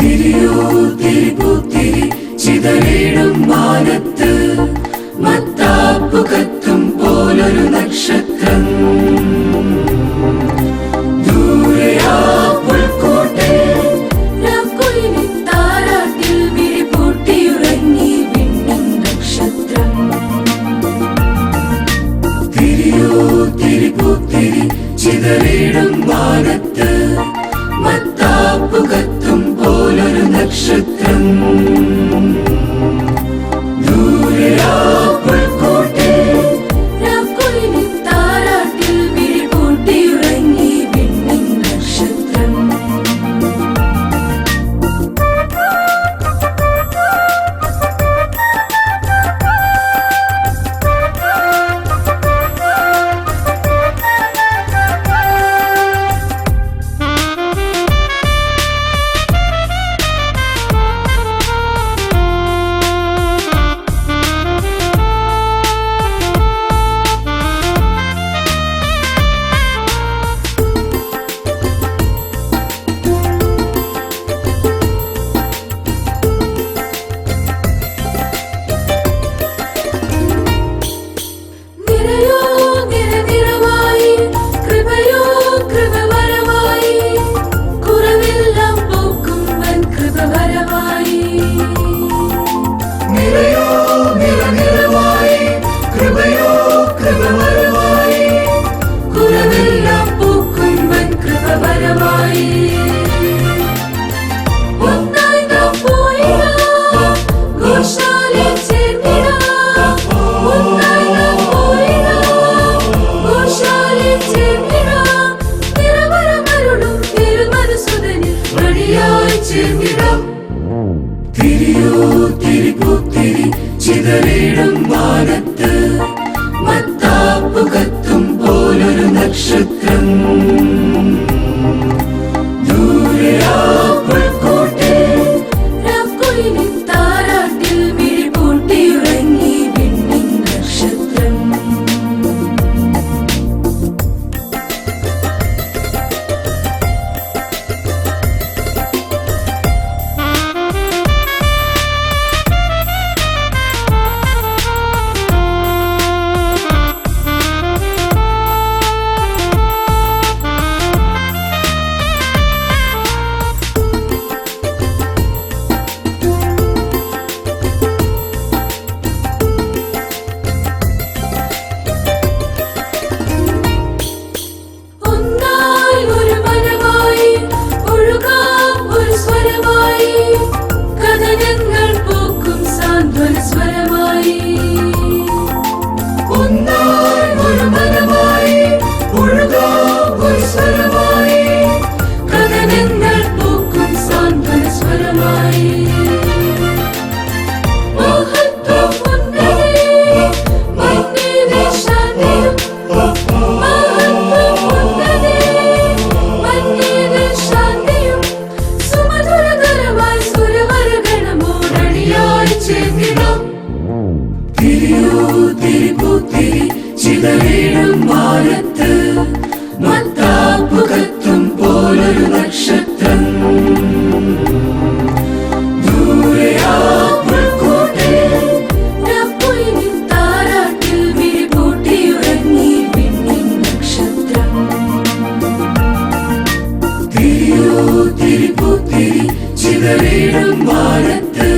തിരിയൂർ തിരുപ്പുത്തിരി ചിതറിയിടും മാനത്ത് മത്താപ്പു കത്തും പോലൊരു നക്ഷത്രം. ചിതറിയിടും മാനത്ത് മത്താപ്പു 是等 ചിതറിടും വാനത്ത് മത്താപ്പു കത്തും പോലൊരു നക്ഷത്രം ചിതറിടും വാനത്ത് മത്താപ്പു കത്തും പോലൊരു നക്ഷത്രം. ചിതറിടും വാനത്ത്